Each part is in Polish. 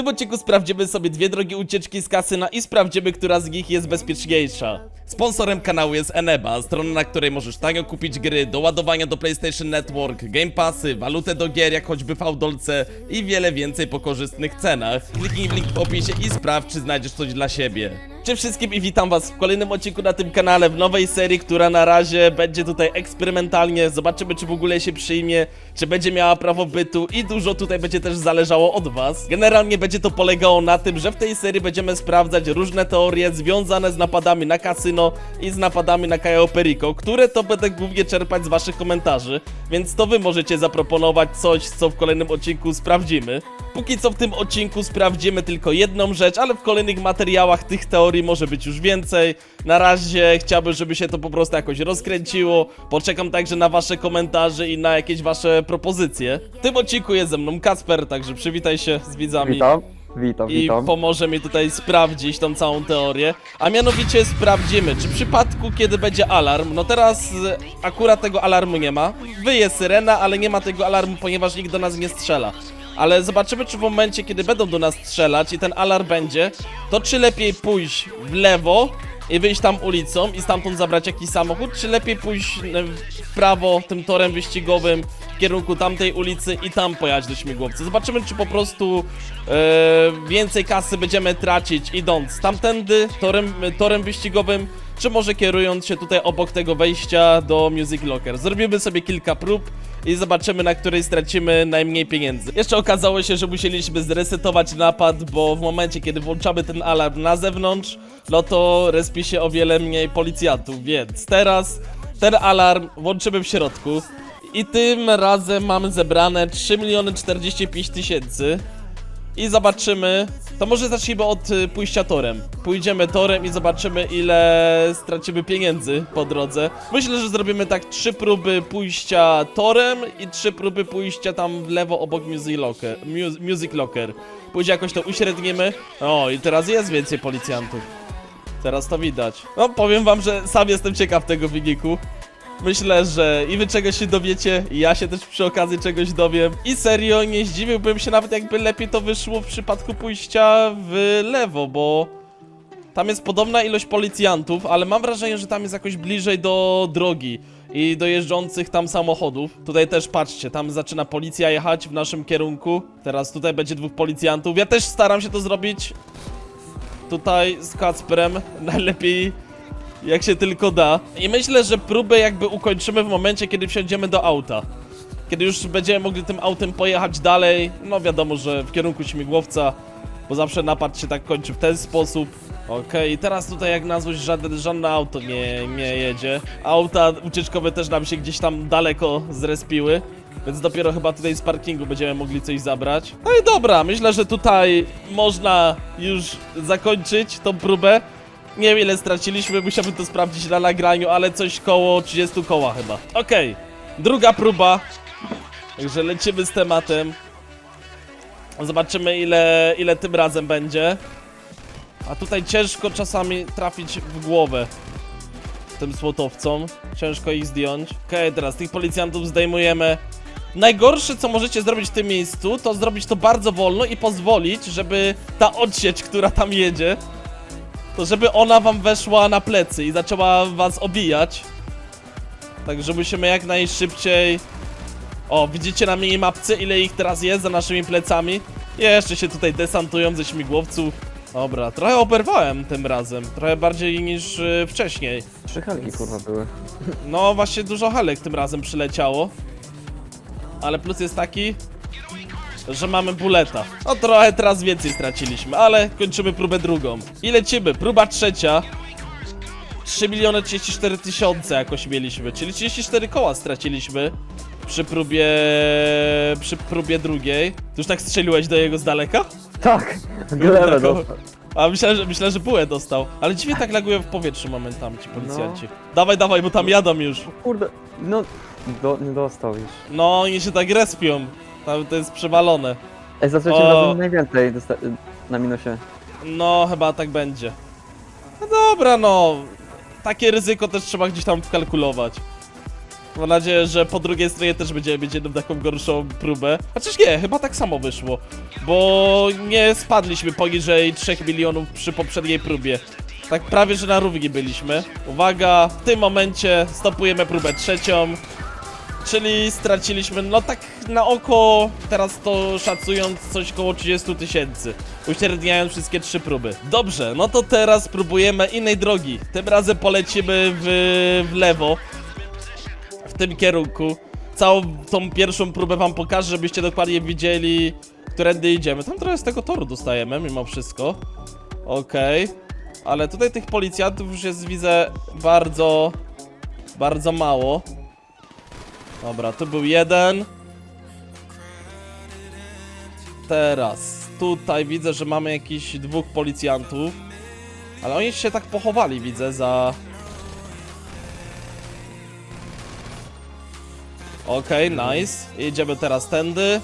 tym odcinku sprawdzimy sobie dwie drogie ucieczki z kasyna i sprawdzimy, która z nich jest bezpieczniejsza. Sponsorem kanału jest Eneba, strona na której możesz tanio kupić gry, do ładowania do PlayStation Network, Game Passy, walutę do gier jak choćby Fałdolce i wiele więcej po korzystnych cenach. Kliknij w link w opisie i sprawdź, czy znajdziesz coś dla siebie. Cześć wszystkim i witam was w kolejnym odcinku na tym kanale, w nowej serii, która na razie będzie tutaj eksperymentalnie. Zobaczymy, czy w ogóle się przyjmie, czy będzie miała prawo bytu i dużo tutaj będzie też zależało od was. Generalnie będzie to polegało na tym, że w tej serii będziemy sprawdzać różne teorie związane z napadami na kasyno i z napadami na Cayo Perico, które to będę głównie czerpać z waszych komentarzy, więc to wy możecie zaproponować coś, co w kolejnym odcinku sprawdzimy. Póki co w tym odcinku sprawdzimy tylko jedną rzecz, ale w kolejnych materiałach tych teorii może być już więcej. Na razie chciałbym, żeby się to po prostu jakoś rozkręciło. Poczekam także na wasze komentarze i na jakieś wasze propozycje. W tym odcinku jest ze mną Kasper, także przywitaj się z widzami. Witam, witam, I witam. pomoże mi tutaj sprawdzić tą całą teorię. A mianowicie sprawdzimy, czy w przypadku, kiedy będzie alarm, no teraz y, akurat tego alarmu nie ma. Wyje syrena, ale nie ma tego alarmu, ponieważ nikt do nas nie strzela. Ale zobaczymy, czy w momencie, kiedy będą do nas strzelać i ten alarm będzie, to czy lepiej pójść w lewo i wyjść tam ulicą i stamtąd zabrać jakiś samochód, czy lepiej pójść e, w prawo tym torem wyścigowym w kierunku tamtej ulicy i tam pojechać do śmigłowca. Zobaczymy, czy po prostu e, więcej kasy będziemy tracić idąc tamtędy torem, torem wyścigowym, czy może kierując się tutaj obok tego wejścia do Music Locker. Zrobimy sobie kilka prób i zobaczymy, na której stracimy najmniej pieniędzy. Jeszcze okazało się, że musieliśmy zresetować napad, bo w momencie, kiedy włączamy ten alarm na zewnątrz, no to respi się o wiele mniej policjantów, więc teraz ten alarm włączymy w środku. I tym razem mamy zebrane 3 miliony 45 tysięcy. I zobaczymy. To może zacznijmy od y, pójścia torem. Pójdziemy torem i zobaczymy, ile stracimy pieniędzy po drodze. Myślę, że zrobimy tak trzy próby pójścia torem i trzy próby pójścia tam w lewo obok Music Locker. Mu- Music Locker. Później jakoś to uśrednimy. O, i teraz jest więcej policjantów. Teraz to widać. No, powiem wam, że sam jestem ciekaw tego wyniku. Myślę, że i wy czegoś się dowiecie, i ja się też przy okazji czegoś dowiem. I serio, nie zdziwiłbym się nawet jakby lepiej to wyszło w przypadku pójścia w lewo, bo tam jest podobna ilość policjantów, ale mam wrażenie, że tam jest jakoś bliżej do drogi i do jeżdżących tam samochodów. Tutaj też patrzcie, tam zaczyna policja jechać w naszym kierunku. Teraz tutaj będzie dwóch policjantów. Ja też staram się to zrobić tutaj z Kacperem. Najlepiej jak się tylko da. I myślę, że próbę jakby ukończymy w momencie, kiedy wsiądziemy do auta. Kiedy już będziemy mogli tym autem pojechać dalej, no wiadomo, że w kierunku śmigłowca, bo zawsze napad się tak kończy w ten sposób. Okej, teraz tutaj jak na złość żadne, żadne auto nie, nie jedzie. Auta ucieczkowe też nam się gdzieś tam daleko zrespiły. Więc dopiero chyba tutaj z parkingu będziemy mogli coś zabrać. No i dobra, myślę, że tutaj można już zakończyć tą próbę. Nie wiem ile straciliśmy, musiałbym to sprawdzić na nagraniu, ale coś koło 30 koła chyba. Okej, druga próba. Także lecimy z tematem. Zobaczymy ile, ile tym razem będzie. A tutaj ciężko czasami trafić w głowę tym słotowcom. Ciężko ich zdjąć. Okej, teraz tych policjantów zdejmujemy. Najgorsze, co możecie zrobić w tym miejscu, to zrobić to bardzo wolno i pozwolić, żeby ta odsieć, która tam jedzie, to żeby ona wam weszła na plecy i zaczęła was obijać. Także musimy jak najszybciej... O, widzicie na minimapce ile ich teraz jest za naszymi plecami? Jeszcze się tutaj desantują ze śmigłowców. Dobra, trochę oberwałem tym razem, trochę bardziej niż y, wcześniej. Trzy helki kurwa były. No właśnie dużo helek tym razem przyleciało. Ale plus jest taki, że mamy buleta. No trochę teraz więcej straciliśmy, ale kończymy próbę drugą. I lecimy, próba trzecia. 3 miliony 34 tysiące jakoś mieliśmy, czyli 34 koła straciliśmy przy próbie... przy próbie drugiej. Ty już tak strzeliłeś do jego z daleka? Tak! Glebę dostał. A myślałem, że, myślałem, że bułę dostał. Ale dziwnie tak lagują w powietrzu momentami ci policjanci. Dawaj, dawaj, bo tam jadą już. Kurde, no... Do, nie dostał już. No, oni się tak respią. Tam to jest przewalone. Ej, za trzecim O. razem najwięcej dosta- na minusie. No, chyba tak będzie. No dobra, no. Takie ryzyko też trzeba gdzieś tam wkalkulować. Mam nadzieję, że po drugiej stronie też będziemy mieć jedną taką gorszą próbę. Chociaż nie, chyba tak samo wyszło. Bo nie spadliśmy poniżej 3 milionów przy poprzedniej próbie. Tak prawie, że na równi byliśmy. Uwaga, w tym momencie stopujemy próbę trzecią. Czyli straciliśmy, no tak na oko, teraz to szacując coś koło 30 tysięcy, uśredniając wszystkie trzy próby. Dobrze, no to teraz próbujemy innej drogi. Tym razem polecimy w, w lewo, w tym kierunku. Całą tą pierwszą próbę wam pokażę, żebyście dokładnie widzieli, którędy idziemy. Tam trochę z tego toru dostajemy, mimo wszystko. Okej. Ale tutaj tych policjantów już jest, widzę, bardzo, bardzo mało. Dobra, tu był jeden. Teraz, tutaj widzę, że mamy jakichś dwóch policjantów. Ale oni się tak pochowali, widzę, za... Okej, nice. Jedziemy teraz tędy.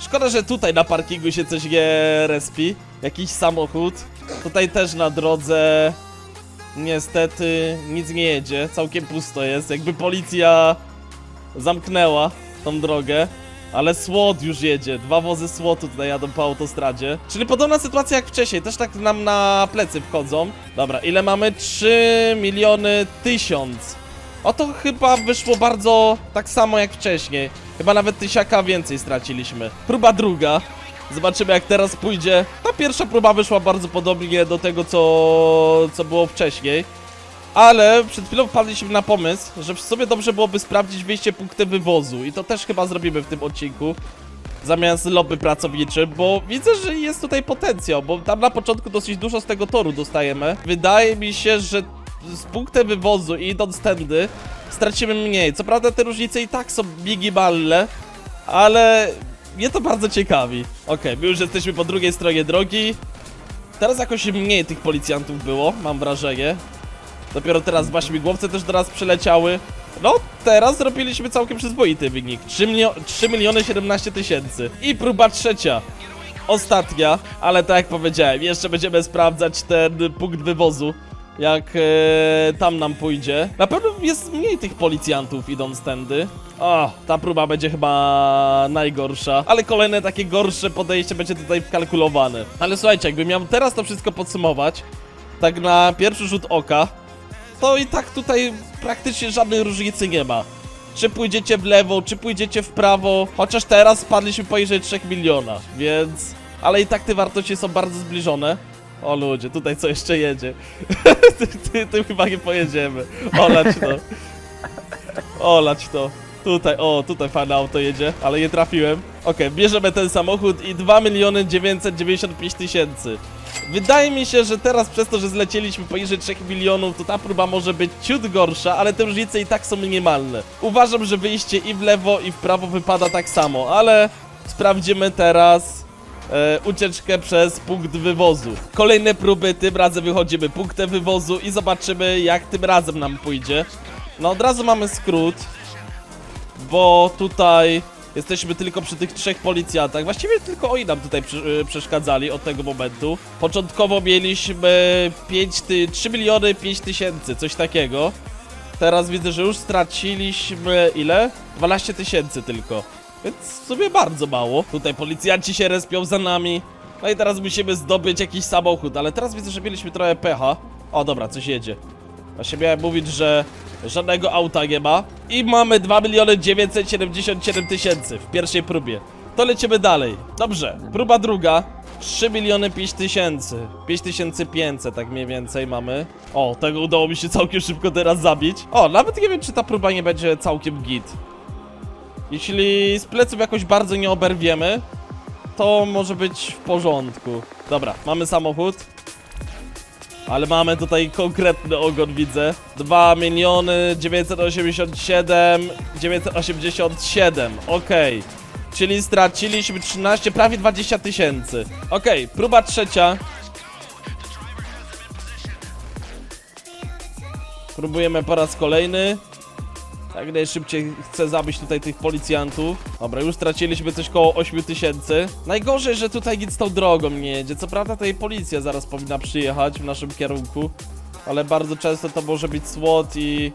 Szkoda, że tutaj na parkingu się coś nie respi. Jakiś samochód. Tutaj też na drodze niestety nic nie jedzie. Całkiem pusto jest. Jakby policja zamknęła tą drogę. Ale SWAT już jedzie. Dwa wozy SWATu tutaj jadą po autostradzie. Czyli podobna sytuacja jak wcześniej. Też tak nam na plecy wchodzą. Dobra, ile mamy? 3 miliony tysiąc. O to chyba wyszło bardzo tak samo jak wcześniej. Chyba nawet tysiaka więcej straciliśmy. Próba druga. Zobaczymy jak teraz pójdzie. Ta pierwsza próba wyszła bardzo podobnie do tego co, co było wcześniej. Ale przed chwilą wpadliśmy na pomysł, że w sobie dobrze byłoby sprawdzić wyjście punkty wywozu. I to też chyba zrobimy w tym odcinku. Zamiast lobby pracowniczym, bo widzę, że jest tutaj potencjał, bo tam na początku dosyć dużo z tego toru dostajemy. Wydaje mi się, że z punktem wywozu i idąc tędy stracimy mniej. Co prawda te różnice i tak są minimalne, ale mnie to bardzo ciekawi. Okej, my już jesteśmy po drugiej stronie drogi. Teraz jakoś mniej tych policjantów było, mam wrażenie. Dopiero teraz dwa śmigłowce też do nas przyleciały. No, teraz zrobiliśmy całkiem przyzwoity wynik. 3, milio 3 miliony 17 tysięcy. I próba trzecia. Ostatnia, ale tak jak powiedziałem, jeszcze będziemy sprawdzać ten punkt wywozu. Jak e, tam nam pójdzie. Na pewno jest mniej tych policjantów idąc tędy. O, ta próba będzie chyba najgorsza. Ale kolejne takie gorsze podejście będzie tutaj wkalkulowane. Ale słuchajcie, jakbym miał teraz to wszystko podsumować, tak na pierwszy rzut oka, to i tak tutaj praktycznie żadnej różnicy nie ma. Czy pójdziecie w lewo, czy pójdziecie w prawo, chociaż teraz spadliśmy poniżej 3 miliona, więc... Ale i tak te wartości są bardzo zbliżone. O ludzie, tutaj co jeszcze jedzie? ty, chyba nie pojedziemy. Olać to. Olać to. Tutaj, o, tutaj fajne auto jedzie, ale nie trafiłem. Okej, bierzemy ten samochód i 2 miliony 995 tysięcy. Wydaje mi się, że teraz przez to, że zlecieliśmy poniżej 3 milionów, to ta próba może być ciut gorsza, ale te różnice i tak są minimalne. Uważam, że wyjście i w lewo, i w prawo wypada tak samo, ale sprawdzimy teraz e, ucieczkę przez punkt wywozu. Kolejne próby, tym razem wychodzimy punktem wywozu i zobaczymy jak tym razem nam pójdzie. No od razu mamy skrót, bo tutaj jesteśmy tylko przy tych trzech policjantach. Właściwie tylko oni nam tutaj y, przeszkadzali od tego momentu. Początkowo mieliśmy 5 ty, 3 miliony 5 tysięcy, coś takiego. Teraz widzę, że już straciliśmy ile? 12 tysięcy tylko. Więc w sumie bardzo mało. Tutaj policjanci się respią za nami. No i teraz musimy zdobyć jakiś samochód, ale teraz widzę, że mieliśmy trochę pecha. O dobra, coś jedzie. Właśnie miałem mówić, że żadnego auta nie ma. I mamy 2 miliony 977 tysięcy w pierwszej próbie. To lecimy dalej. Dobrze, próba druga. 3 miliony 5 tysięcy. 5500 tak mniej więcej mamy. O, tego udało mi się całkiem szybko teraz zabić. O, nawet nie wiem, czy ta próba nie będzie całkiem git. Jeśli z pleców jakoś bardzo nie oberwiemy, to może być w porządku. Dobra, mamy samochód. Ale mamy tutaj konkretny ogon, widzę. 2 miliony 987 987, okej. Czyli straciliśmy 13, prawie 20 tysięcy. Okej, próba trzecia. Próbujemy po raz kolejny. Jak najszybciej chcę zabić tutaj tych policjantów. Dobra, już straciliśmy coś koło 8 tysięcy. Najgorzej, że tutaj nic tą drogą nie jedzie. Co prawda tutaj policja zaraz powinna przyjechać w naszym kierunku. Ale bardzo często to może być SWAT i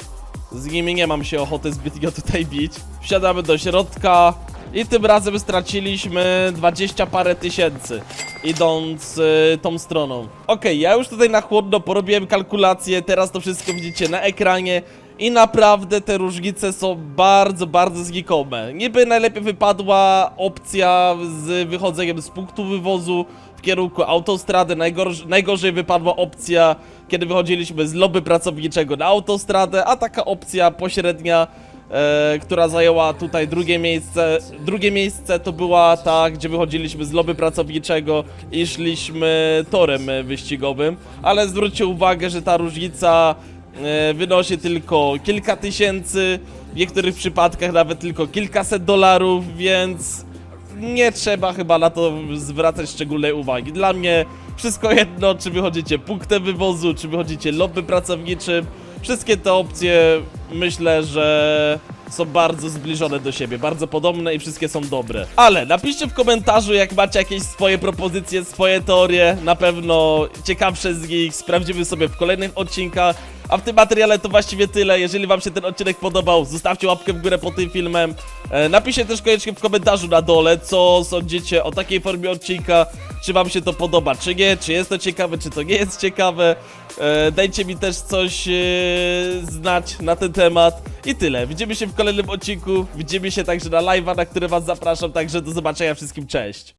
Z nimi nie mam się ochoty zbytnio tutaj bić. Wsiadamy do środka i tym razem straciliśmy 20 parę tysięcy, idąc y, tą stroną. Okej, ja już tutaj na chłodno porobiłem kalkulację, teraz to wszystko widzicie na ekranie. I naprawdę te różnice są bardzo, bardzo znikome. Niby najlepiej wypadła opcja z wychodzeniem z punktu wywozu w kierunku autostrady. Najgorsz, najgorzej wypadła opcja, kiedy wychodziliśmy z lobby pracowniczego na autostradę, a taka opcja pośrednia, e, która zajęła tutaj drugie miejsce. Drugie miejsce to była ta, gdzie wychodziliśmy z lobby pracowniczego i szliśmy torem wyścigowym. Ale zwróćcie uwagę, że ta różnica wynosi tylko kilka tysięcy, w niektórych przypadkach nawet tylko kilkaset dolarów, więc nie trzeba chyba na to zwracać szczególnej uwagi. Dla mnie wszystko jedno, czy wychodzicie punktem wywozu, czy wychodzicie lobby pracowniczym. Wszystkie te opcje myślę, że są bardzo zbliżone do siebie, bardzo podobne i wszystkie są dobre. Ale napiszcie w komentarzu, jak macie jakieś swoje propozycje, swoje teorie. Na pewno ciekawsze z nich sprawdzimy sobie w kolejnych odcinkach. A w tym materiale to właściwie tyle. Jeżeli wam się ten odcinek podobał, zostawcie łapkę w górę pod tym filmem. E, napiszcie też koniecznie w komentarzu na dole, co sądzicie o takiej formie odcinka. Czy wam się to podoba, czy nie, czy jest to ciekawe, czy to nie jest ciekawe. E, dajcie mi też coś e, znać na ten temat. I tyle. Widzimy się w kolejnym odcinku. Widzimy się także na live'a, na który was zapraszam. Także do zobaczenia wszystkim. Cześć.